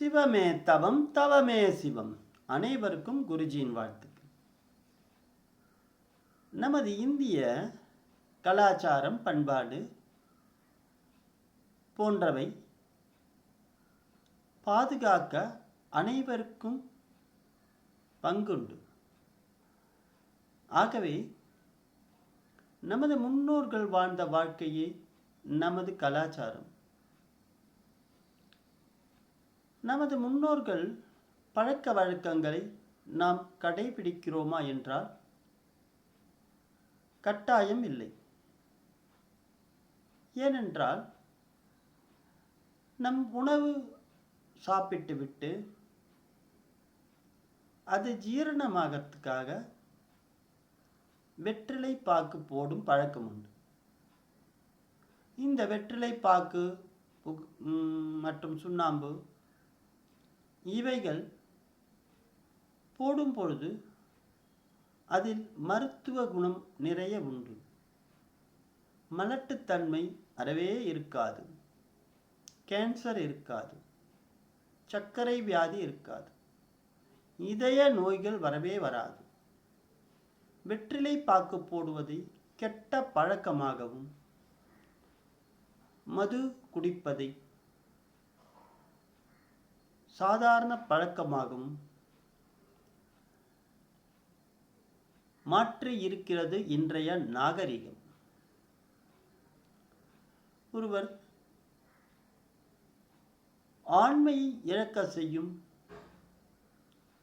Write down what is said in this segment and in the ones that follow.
சிவமே தவம் தவமே சிவம். அனைவருக்கும் குருஜியின் வாழ்த்துக்கள். நமது இந்திய கலாச்சாரம் பண்பாடு போன்றவை பாதுகாக்க அனைவருக்கும் பங்குண்டு. ஆகவே நமது முன்னோர்கள் வாழ்ந்த வாழ்க்கையே நமது கலாச்சாரம். நமது முன்னோர்கள் பழக்க வழக்கங்களை நாம் கடைபிடிக்கிறோமா என்றால் கட்டாயம் இல்லை. ஏனென்றால் நம் உணவு சாப்பிட்டு விட்டு அது ஜீரணமாகறதுக்காக வெற்றிலை பாக்கு போடும் பழக்கம் உண்டு. இந்த வெற்றிலை பாக்கு மற்றும் சுண்ணாம்பு இவைகள் போடும் பொழுது அதில் மருத்துவ குணம் நிறைய உண்டு. மலட்டுத்தன்மை அறவே இருக்காது. கேன்சர் இருக்காது. சர்க்கரை வியாதி இருக்காது. இதய நோய்கள் வரவே வராது. வெற்றிலை பாக்கு போடுவதை கெட்ட பழக்கமாகவும் மது குடிப்பதை சாதாரண பழக்கமாகும். மாற்றி இருக்கிறது இன்றைய நாகரிகம். ஒருவர் ஆண்மையை இழக்க செய்யும்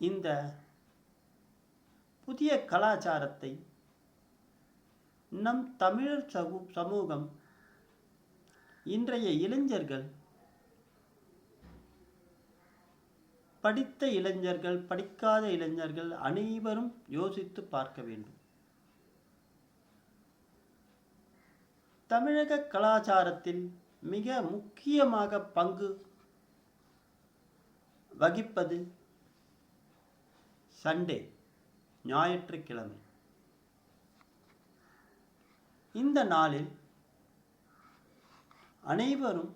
இந்த புதிய கலாச்சாரத்தை நம் தமிழர் சமூகம் இன்றைய இளைஞர்கள் படித்த இளைஞர்கள் படிக்காத இளைஞர்கள் அனைவரும் யோசித்து பார்க்க வேண்டும். தமிழக கலாச்சாரத்தில் மிக முக்கியமாக பங்கு வகிப்பது சண்டே ஞாயிற்றுக்கிழமை. இந்த நாளில் அனைவரும்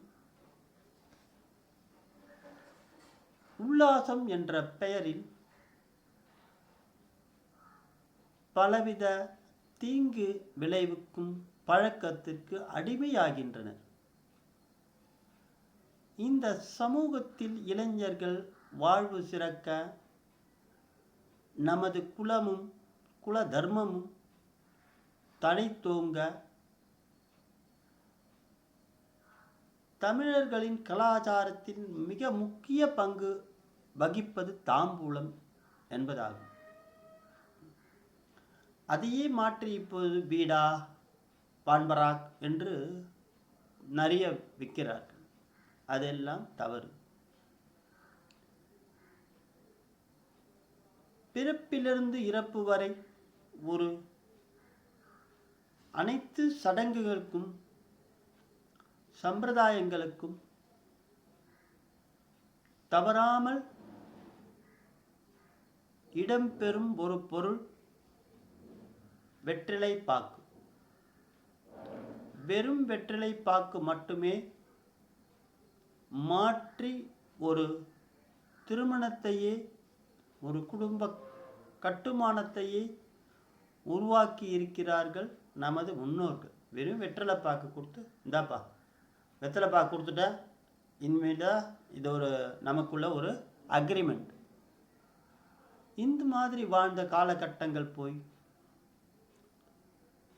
உல்லாசம் என்ற பெயரில் பலவித தீங்கு விளைவுக்கும் பழக்கத்திற்கு அடிமையாகின்றனர் இந்த சமூகத்தில் இளைஞர்கள் வாழ்வு சிறக்க நமது குலமும் குல தர்மமும் தழைத்தோங்க தமிழர்களின் கலாச்சாரத்தில் மிக முக்கிய பங்கு வகிப்பது தாம்பூலம் என்பதாகும். அதையே மாற்றி இப்போது பீடா பான்பராக் என்று நிறைய விற்கிறார்கள். அதெல்லாம் தவறு. பிறப்பிலிருந்து இறப்பு வரை ஒரு அனைத்து சடங்குகளுக்கும் சம்பிரதாயங்களுக்கும் தவறாமல் இடம்பெறும் ஒரு பொருள் வெற்றிலை பாக்கு. வெறும் வெற்றிலை பாக்கு மட்டுமே மாற்றி ஒரு திருமணத்தையே ஒரு குடும்ப கட்டுமானத்தையே உருவாக்கி இருக்கிறார்கள் நமது முன்னோர்கள். வெறும் வெற்றிலை பாக்கு கொடுத்து இந்தாப்பா வெற்றிலை பாக்கு கொடுத்துட்டா இனிமேல் இது ஒரு நமக்குள்ள ஒரு அக்ரிமெண்ட் இந்த மாதிரி வாழ்ந்த காலகட்டங்கள் போய்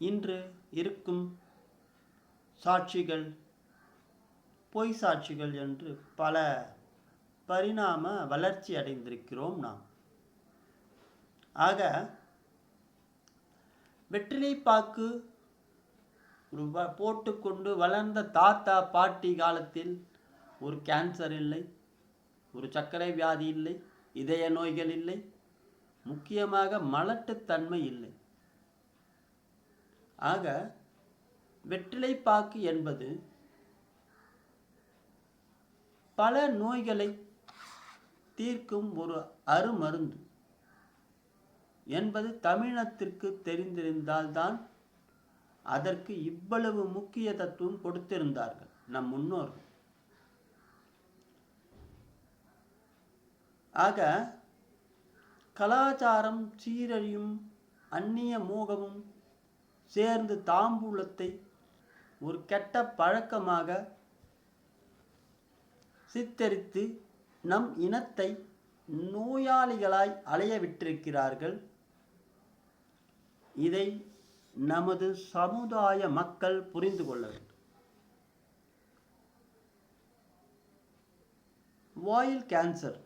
இன்று இருக்கும் சாட்சிகள் பொய் சாட்சிகள் என்று பல பரிணாம வளர்ச்சி அடைந்திருக்கிறோம் நாம். ஆக வெற்றிலை பாக்கு போட்டுக்கொண்டு வளர்ந்த தாத்தா பாட்டி காலத்தில் ஒரு கேன்சர் இல்லை ஒரு சர்க்கரை வியாதி இல்லை இதய நோய்கள் இல்லை முக்கியமாக மலட்டுத்தன்மை இல்லை. ஆக வெற்றிலை பாக்கு என்பது பல நோய்களை தீர்க்கும் ஒரு அருமருந்து என்பது தமிழத்திற்கு தெரிந்திருந்தால்தான் அதற்கு இவ்வளவு முக்கிய தத்துவம் கொடுத்திருந்தார்கள் நம் முன்னோர்கள். ஆக கலாச்சாரம் சீரழியும் அந்நிய மோகமும் சேர்ந்து தாம்பூலத்தை ஒரு கெட்ட பழக்கமாக சித்தரித்து நம் இனத்தை நோயாளிகளாய் அலைய விட்டிருக்கிறார்கள் இதை நமது சமுதாய மக்கள் புரிந்து கொள்ள வேண்டும். வாயில் கேன்சர்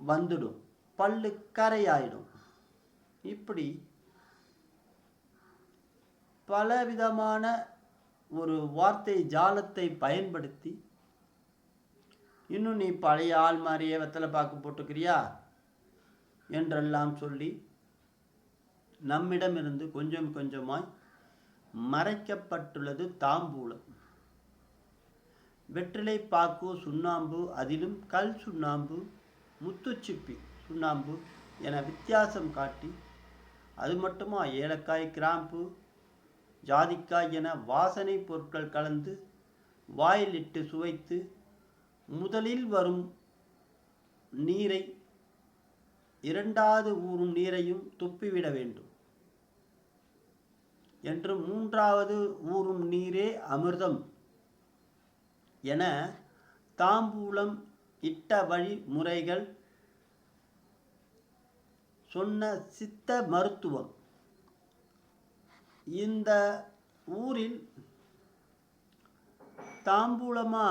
வந்துடும். பல்லு கரையாயிடும். இப்படி பலவிதமான ஒரு வார்த்தை ஜாலத்தை பயன்படுத்தி இன்னும் நீ பழைய ஆள் மாதிரியே வெத்தலை பாக்கு போட்டுக்கிறியா? என்றெல்லாம் சொல்லி நம்மிடமிருந்து கொஞ்சம் கொஞ்சமாய் மறைக்கப்பட்டுள்ளது தாம்பூலம். வெற்றிலை பாக்கு சுண்ணாம்பு அதிலும் கல் சுண்ணாம்பு முத்துச்சிப்பி. சுண்ணாம்பு என வித்தியாசம் காட்டி அது மட்டுமா ஏலக்காய் கிராம்பு ஜாதிக்காய் என வாசனை பொருட்கள் கலந்து வாயிலிட்டு சுவைத்து முதலில் வரும் நீரை இரண்டாவது ஊறும் நீரையும் துப்பிவிட வேண்டும். என்று மூன்றாவது ஊறும் நீரே அமிர்தம் என தாம்பூலம் இட்ட வழிமுறைகள் சொன்ன சித்த மருத்துவம். இந்த ஊரில் தாம்பூலமா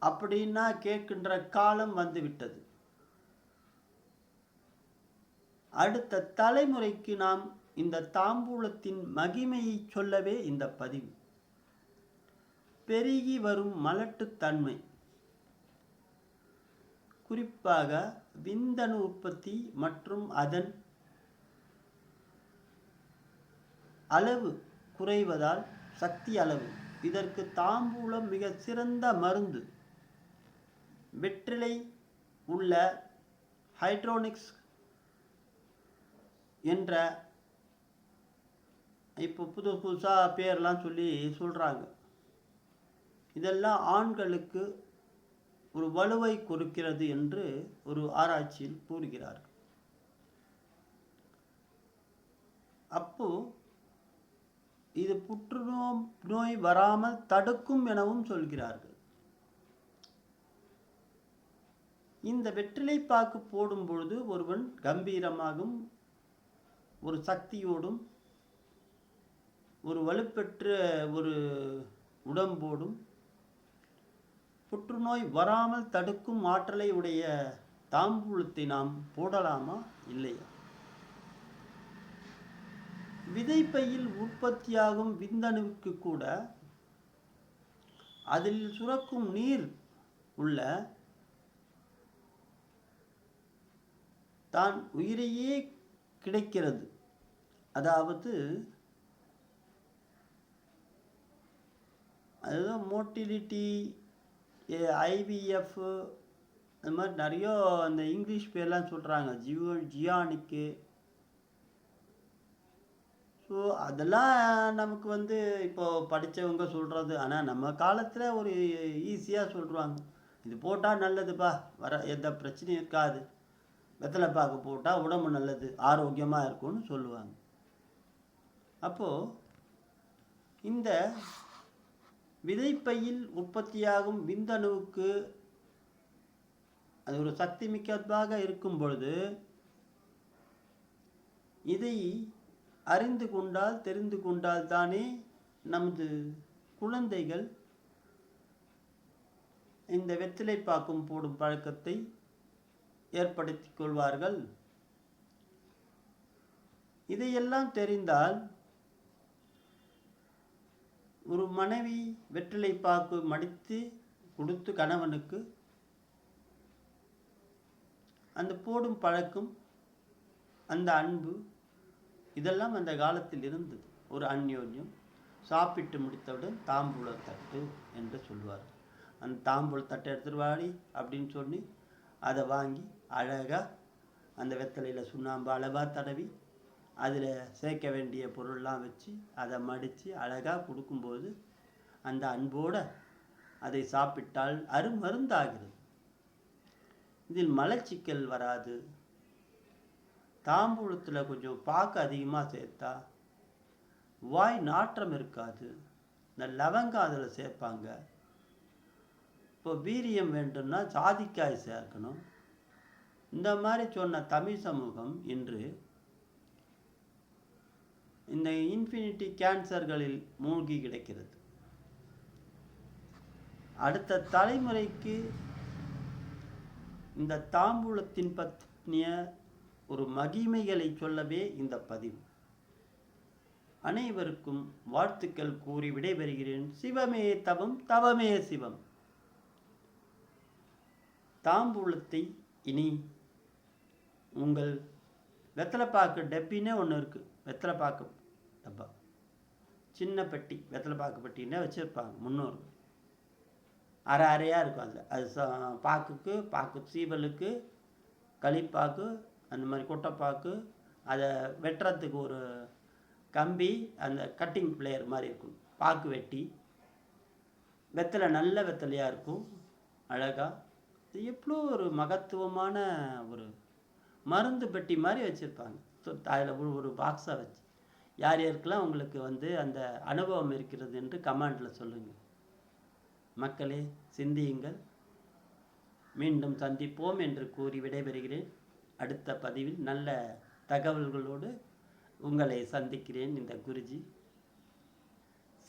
அப்படின்னா கேட்கின்ற காலம் வந்துவிட்டது. அடுத்த தலைமுறைக்கு நாம் இந்த தாம்பூலத்தின் மகிமையை சொல்லவே இந்த பதிவு. பெருகி வரும் மலட்டுத்தன்மை குறிப்பாக விந்தணு உற்பத்தி மற்றும் அதன் அளவு குறைவதால் சக்தி அளவு. இதற்கு தாம்பூலம் மிக சிறந்த மருந்து. வெற்றிலை உள்ள ஹைட்ரோனிக்ஸ் என்ற இப்போ புது புதுசாக பேர்லாம் சொல்லி சொல்கிறாங்க இதெல்லாம் ஆண்களுக்கு ஒரு வலுவை கொடுக்கிறது என்று ஒரு ஆராய்ச்சியில் கூறுகிறார்கள் அப்போ இது புற்றுநோ நோய் வராமல் தடுக்கும் எனவும் சொல்கிறார்கள். இந்த வெற்றிலை பாக்கு போடும் பொழுது ஒருவன் கம்பீரமாகவும் ஒரு சக்தியோடும் ஒரு வலுப்பெற்ற ஒரு உடம்போடும் புற்றுநோய் வராமல் தடுக்கும் ஆற்றலை உடைய தாம்பூலத்தை நாம் போடலாமா? இல்லையா? விதைப்பையில் உற்பத்தியாகும் விந்தணுவுக்கு கூட அதில் சுரக்கும் நீர் உள்ள தான் உயிரையே கிடைக்கிறது. அதாவது அதுதான் மோட்டிலிட்டி ஐவிஎஃப் அது மாதிரி நிறைய அந்த இங்கிலீஷ் பேர்லாம் சொல்கிறாங்க ஜியோ ஜியானிக்கு. ஸோ அதெல்லாம் நமக்கு வந்து இப்போது படித்தவங்க சொல்கிறது ஆனால் நம்ம காலத்தில் ஒரு ஈஸியாக சொல்கிறாங்க இது போட்டால் நல்லதுப்பா. வர எந்த பிரச்சனையும் இருக்காது. வெத்தலை பாக்கு போட்டால் உடம்பு நல்லது ஆரோக்கியமாக இருக்கும்னு சொல்லுவாங்க. அப்போது இந்த விதைப்பையில் உற்பத்தியாகும் விந்தணுவுக்கு அது ஒரு சக்தி மிக்கதாக இருக்கும் பொழுது இதை அறிந்து கொண்டால் தெரிந்து கொண்டால் தானே நமது குழந்தைகள் இந்த வெற்றிலை பாக்கும் போடும் பழக்கத்தை ஏற்படுத்தி கொள்வார்கள். இதையெல்லாம் தெரிந்தால் ஒரு மனைவி வெற்றிலை பாக்கு மடித்து கொடுத்து கணவனுக்கு அந்த போடும் பழக்கம் அந்த அன்பு இதெல்லாம் அந்த காலத்தில் இருந்தது. ஒரு அந்யோன்யம். சாப்பிட்டு முடித்தவுடன் தாம்பூல தட்டு என்று சொல்வார் அந்த தாம்பூல தட்டை எடுத்துட்டு வாடி அப்படின்னு சொல்லி அதை வாங்கி அழகாக அந்த வெத்தலையில் சுண்ணாம்பு அளவாக தடவி அதில் சேர்க்க வேண்டிய பொருள்லாம் வச்சு அதை மடித்து அழகாக கொடுக்கும்போது அந்த அன்போடு அதை சாப்பிட்டால் அருமருந்தாகிறது இதில் மலச்சிக்கல் வராது. தாம்பூலத்தில் கொஞ்சம் பாக்கு அதிகமாக சேர்த்தா வாய் நாற்றம் இருக்காது. இந்த லவங்கம் அதில் சேர்ப்பாங்க. இப்போ வீரியம் வேண்டும்னா சாதிக்காய் சேர்க்கணும். இந்த மாதிரி சொன்ன தமிழ் சமூகம் இன்று இந்த இன்ஃபினிட்டி கேன்சர்களில் மூழ்கி கிடக்கிறது. அடுத்த தலைமுறைக்கு இந்த தாம்பூலத்தின் பற்றிய ஒரு மகிமைகளை சொல்லவே இந்த பதிவு. அனைவருக்கும் வாழ்த்துக்கள் கூறி விடைபெறுகிறேன். சிவமே தவம் தவமே சிவம். தாம்பூலத்தை இனி உங்கள் வெத்தலைப்பாக்கு டப்பின்னே ஒன்று இருக்குது வெத்தலைப்பாக்கு டப்பா சின்ன பெட்டி வெத்தலைப்பாக்கு பெட்டின்னே வச்சுருப்பாங்க முன்னோர்கள். அரை அரையாக இருக்கும் அதில். அது ச- பாக்குக்கு பாக்கு சீவலுக்கு களிப்பாக்கு அந்த மாதிரி கொட்டைப்பாக்கு அதை வெட்டுறதுக்கு ஒரு கம்பி அந்த கட்டிங் பிளேயர் மாதிரி இருக்கும். பாக்கு வெட்டி. வெத்தலை நல்ல வெத்தலையாக இருக்கும் அழகாக இது எவ்வளோ ஒரு மகத்துவமான ஒரு மருந்து பெட்டி மாதிரி வச்சுருப்பாங்க. அதில் ஒரு ஒரு பாக்ஸாக வச்சு. யார் யாருக்கெல்லாம் உங்களுக்கு வந்து அந்த அனுபவம் இருக்கிறது என்று கமாண்டில் சொல்லுங்கள் மக்களே சிந்தியுங்கள். மீண்டும் சந்திப்போம் என்று கூறி விடைபெறுகிறேன். அடுத்த பதிவில் நல்ல தகவல்களோடு உங்களை சந்திக்கிறேன் இந்த குருஜி.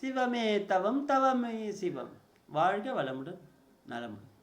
சிவமே தவம் தவமே சிவம். வாழ்க வளமுடன் நலமுடன்.